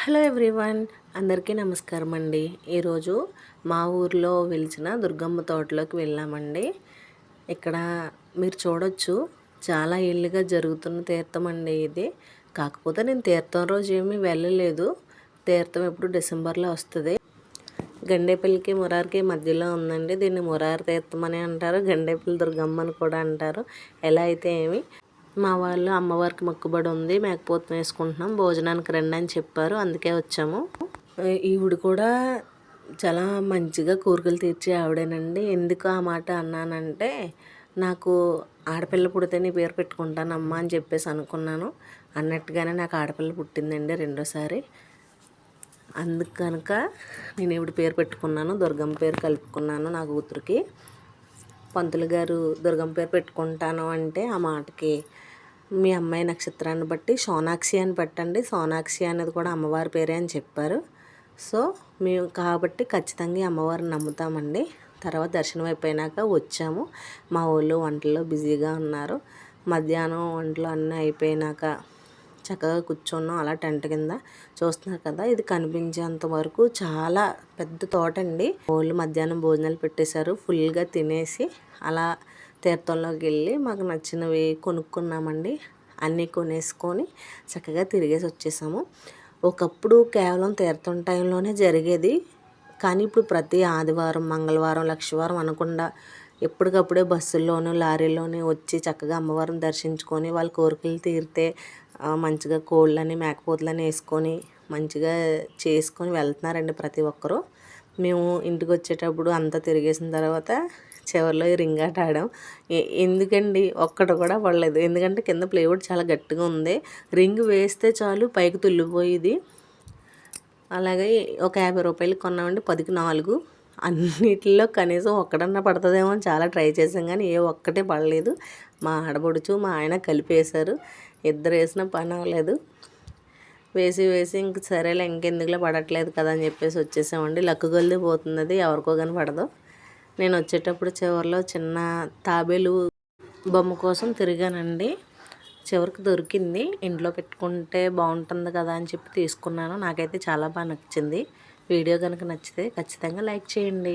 Hello everyone అందరికీ నమస్కారం అండి. ఈరోజు మా ఊర్లో వెలిచిన దుర్గమ్మ తోటలోకి వెళ్ళామండి. ఇక్కడ మీరు చూడొచ్చు చాలా ఏళ్ళుగా జరుగుతున్న తీర్థం అండి ఇది. కాకపోతే నేను తీర్థం రోజు ఏమీ వెళ్ళలేదు. తీర్థం ఎప్పుడు డిసెంబర్లో వస్తుంది. గండేపల్లికి మురారికి మధ్యలో ఉందండి. దీన్ని మురారి తీర్థం అని అంటారు గండేపల్లి దుర్గమ్మ అని కూడా అంటారు. ఎలా అయితే ఏమి మా వాళ్ళు అమ్మవారికి మొక్కుబడి ఉంది మేకపోతం వేసుకుంటున్నాం భోజనానికి రండి అని చెప్పారు అందుకే వచ్చాము. ఈవిడ కూడా చాలా మంచిగా కోరికలు తీర్చే ఆవిడేనండి. ఎందుకు ఆ మాట అన్నానంటే నాకు ఆడపిల్ల పుడితే నీ పేరు పెట్టుకుంటానమ్మా అని చెప్పేసి అనుకున్నాను. అన్నట్టుగానే నాకు ఆడపిల్ల పుట్టిందండి రెండోసారి. అందుకు కనుక నేను ఇప్పుడు పేరు పెట్టుకున్నాను దుర్గమ్మ పేరు కలుపుకున్నాను నా కూతురికి. పంతులు గారు దుర్గమ్మ పేరు పెట్టుకుంటాను అంటే ఆ మాటకి మీ అమ్మాయి నక్షత్రాన్ని బట్టి సోనాక్షి అని పెట్టండి. సోనాక్షి అనేది కూడా అమ్మవారి పేరే అని చెప్పారు. సో మేము కాబట్టి ఖచ్చితంగా అమ్మవారిని నమ్ముతామండి. తర్వాత దర్శనం అయిపోయినాక వచ్చాము. మా ఊళ్ళు వంటల్లో బిజీగా ఉన్నారు. మధ్యాహ్నం వంటలు అన్నీ అయిపోయినాక చక్కగా కూర్చున్నాం. అలా టెంట్ కింద చూస్తున్నారు కదా ఇది కనిపించేంత వరకు చాలా పెద్ద తోట అండి. వాళ్ళు మధ్యాహ్నం భోజనాలు పెట్టేశారు. ఫుల్గా తినేసి అలా తీర్థంలోకి వెళ్ళి మాకు నచ్చినవి కొనుక్కున్నామండి. అన్నీ కొనేసుకొని చక్కగా తిరిగేసి వచ్చేసాము. ఒకప్పుడు కేవలం తీర్థం టైంలోనే జరిగేది. కానీ ఇప్పుడు ప్రతి ఆదివారం మంగళవారం లక్షవారం అనకుండా ఎప్పటికప్పుడే బస్సుల్లోనూ లారీలోనూ వచ్చి చక్కగా అమ్మవారిని దర్శించుకొని వాళ్ళ కోరికలు తీరితే మంచిగా కోళ్ళని మేకపోతులని వేసుకొని మంచిగా చేసుకొని వెళ్తున్నారండి ప్రతి ఒక్కరూ. మేము ఇంటికి వచ్చేటప్పుడు అంతా తిరిగేసిన తర్వాత చివరిలో ఈ రింగ్ ఆట ఆడాం. ఎందుకండి? ఒక్కటి కూడా పడలేదు. ఎందుకంటే కింద ప్లేవుడ్ చాలా గట్టిగా ఉంది. రింగ్ వేస్తే చాలు పైకి తుల్లిపోయేది. అలాగే ఒక యాభై రూపాయలు కొన్నామండి. పదికి నాలుగు. అన్నిటిలో కనీసం ఒక్కడన్నా పడుతుందేమో అని చాలా ట్రై చేసాం కానీ ఏ ఒక్కటే పడలేదు. మా ఆడబడుచు మా ఆయన కలిపేశారు. ఇద్దరు వేసిన పని అవ్వలేదు. వేసి వేసి ఇంక సరేలే ఇంకెందుకులో పడట్లేదు కదా అని చెప్పేసి వచ్చేసామండి. లక్కు గొల్ది పోతుంది ఎవరికో కానీ పడదు. నేను వచ్చేటప్పుడు చివరిలో చిన్న తాబేలు బొమ్మ కోసం తిరిగానండి. చివరికి దొరికింది. ఇంట్లో పెట్టుకుంటే బాగుంటుంది కదా అని చెప్పి తీసుకున్నాను. నాకైతే చాలా బాగా నచ్చింది. వీడియో కనుక నచ్చితే ఖచ్చితంగా లైక్ చేయండి.